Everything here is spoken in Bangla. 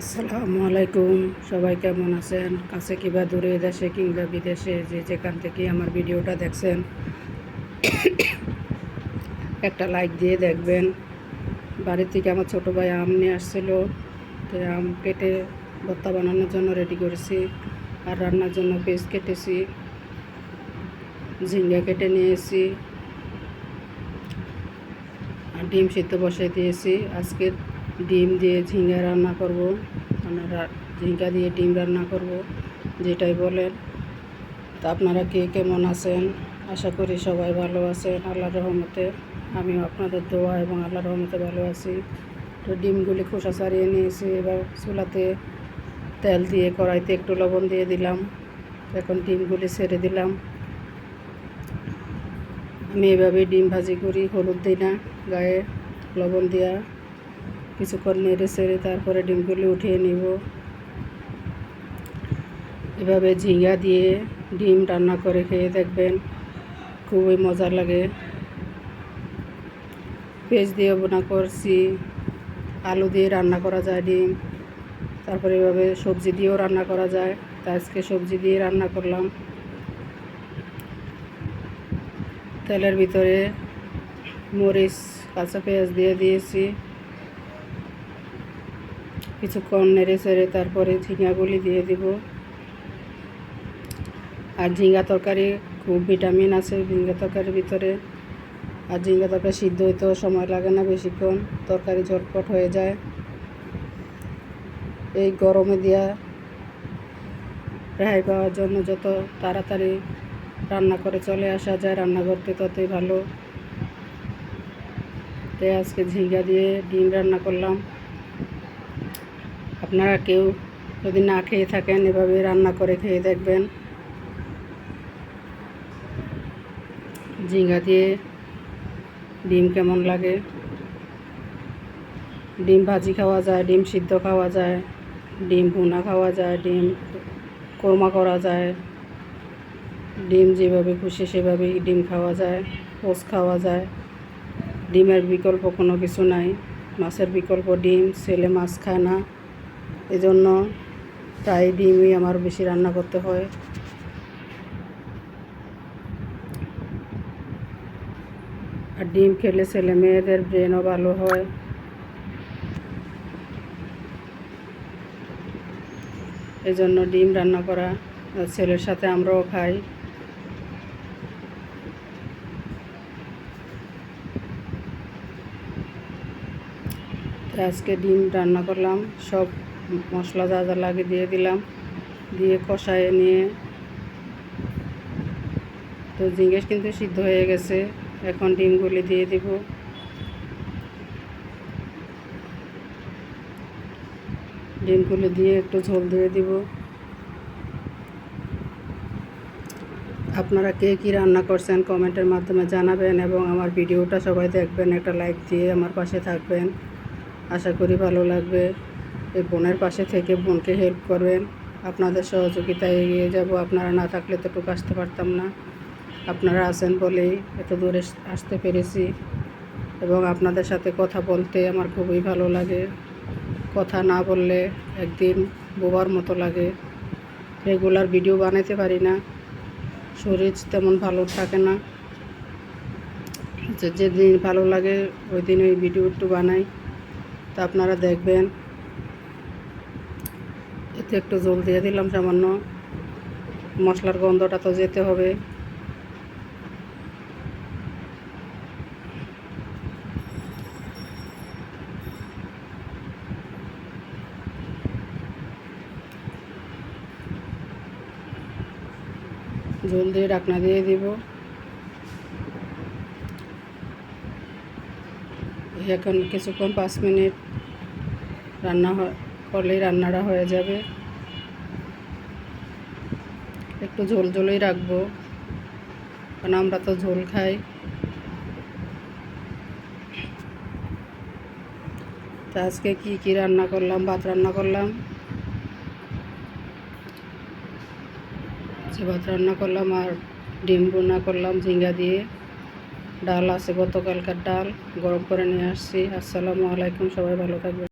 আসসালামু আলাইকুম। সবাই কেমন আছেন? কাছে কিবা দূরে দেশে কিংবা বিদেশে যে যেখান থেকে আমার ভিডিওটা দেখছেন, একটা লাইক দিয়ে দেখবেন। বাড়ি থেকে আমার ছোটো ভাই আম নিয়ে আসছিল। তো আম কেটে ভর্তা বানানোর জন্য রেডি করেছি। আর রান্নার জন্য পেস্ট কেটেছি। ঝিঙ্গা কেটে নিয়েছি। আর ডিম সিদ্ধ বসাই দিয়েছি। আজকে ডিম দিয়ে ঝিঙ্গা রান্না করব। মানে ঝিঙ্গা দিয়ে ডিম রান্না করব, যেটাই বলেন। তা আপনারা কে কেমন আছেন? আশা করি সবাই ভালো আছেন, আল্লাহর রহমতে। আমিও আপনাদের দোয়া এবং আল্লাহর রহমতে ভালো আছি। তো ডিমগুলি খোসা ছাড়িয়ে নিয়েছি, এবার চুলাতে তেল দিয়ে কড়াইতে একটু লবণ দিয়ে দিলাম। এখন ডিমগুলি ছেড়ে দিলাম। আমি এভাবে ডিম ভাজি করি, হলুদ দিই না, গায়ে লবণ দিয়া। কিছুক্ষণ নেড়ে ছেড়ে তারপরে ডিমগুলি উঠিয়ে নিব। এভাবে ঝিঙ্গা দিয়ে ডিম রান্না করে খেয়ে দেখবেন খুবই মজা লাগে। পেঁয়াজ দিয়ে বোনা করছি, আলু দিয়ে রান্না করা যায় ডিম, তারপরে এভাবে সবজি দিয়েও রান্না করা যায়। তা আজকে সবজি দিয়ে রান্না করলাম। তেলের ভিতরে মরিচ, কাঁচা পেঁয়াজ দিয়ে দিয়েছি। কিছুক্ষণ নেড়ে চেড়ে তারপরে ঝিঙ্গাগুলি দিয়ে দিব। আর ঝিঙ্গা তরকারি খুব ভিটামিন আছে ঝিঙ্গা তরকারির ভিতরে। আর ঝিঙ্গা তরকারি সিদ্ধ হইতেও সময় লাগে না বেশিক্ষণ, তরকারি ঝটপট হয়ে যায়। এই গরমে দিয়া রেহাই পাওয়ার জন্য যত তাড়াতাড়ি রান্না করে চলে আসা যায় রান্না করতে ততই ভালো। আজকে ঝিঙ্গা দিয়ে ডিম রান্না করলাম। আপনারা কেউ যদি না খেয়ে থাকেন, এভাবে রান্না করে খেয়ে দেখবেন। ঝিঙ্গা দিয়ে ডিম কেমন লাগে? ডিম ভাজি খাওয়া যায়, ডিম সিদ্ধ খাওয়া যায়, ডিম ভুনা খাওয়া যায়, ডিম কোরমা করা যায়। ডিম যেভাবে খুশি সেভাবেই ডিম খাওয়া যায় পোস্ট খাওয়া যায়। ডিমের বিকল্প কোনো কিছু নাই। মাছের বিকল্প ডিম, ছেলে মাছ খায় না। এজন্য প্রায় ডিমই আমার বেশি রান্না করতে হয়। আর ডিম খেলে ছেলে মেয়েদের ব্রেনও ভালো হয়। এজন্য ডিম রান্না করা ছেলের সাথে আমরাও খাই। আজকে ডিম রান্না করলাম, সব মশলা যা যা লাগে দিয়ে দিলাম। দিয়ে কষায় নিয়ে। তো জিঙ্গেস কিন্তু সিদ্ধ হয়ে গেছে। এখন ডিমগুলি দিয়ে দিব। ডিমগুলি দিয়ে একটু ঝোল দিয়ে দিব। আপনারা কে কী রান্না করছেন কমেন্টের মাধ্যমে জানাবেন এবং আমার ভিডিওটা সবাই দেখবেন। একটা লাইক দিয়ে আমার পাশে থাকবেন। আশা করি ভালো লাগবে। এই বোনের পাশে থেকে বোনকে হেল্প করবেন। আপনাদের সহযোগিতায় এগিয়ে যাব। আপনারা না থাকলে তো টুক আসতে পারতাম না। আপনারা আছেন বলেই এত দূরে আসতে পেরেছি। এবং আপনাদের সাথে কথা বলতে আমার খুবই ভালো লাগে। কথা না বললে একদিন বোবার মতো লাগে। রেগুলার ভিডিও বানাতে পারি না। শরীর তেমন ভালো থাকে না। যেদিন ভালো লাগে ওই দিন ওই ভিডিও একটু বানাই। তা আপনারা দেখবেন। এতে একটু জল দিয়ে দিলাম সামান্য। মশলার গন্ধটা তো যেতে হবে। জল দিয়ে ডাকনা দিয়ে দিব। এখন কিছুক্ষণ পাঁচ মিনিট রান্না করলেই রান্নাটা হয়ে যাবে। একটু ঝোল ঝোলই রাখব। কারণ আমরা তো ঝোল খাই। তা আজকে কী কী রান্না করলাম? ভাত রান্না করলাম। ভাত রান্না করলাম আর ডিম বোনা করলাম ঝিঙ্গা দিয়ে। ডাল আছে গতকালকার ডাল, গরম করে নিয়ে আসছি। আসসালামু আলাইকুম, সবাই ভালো থাকবেন।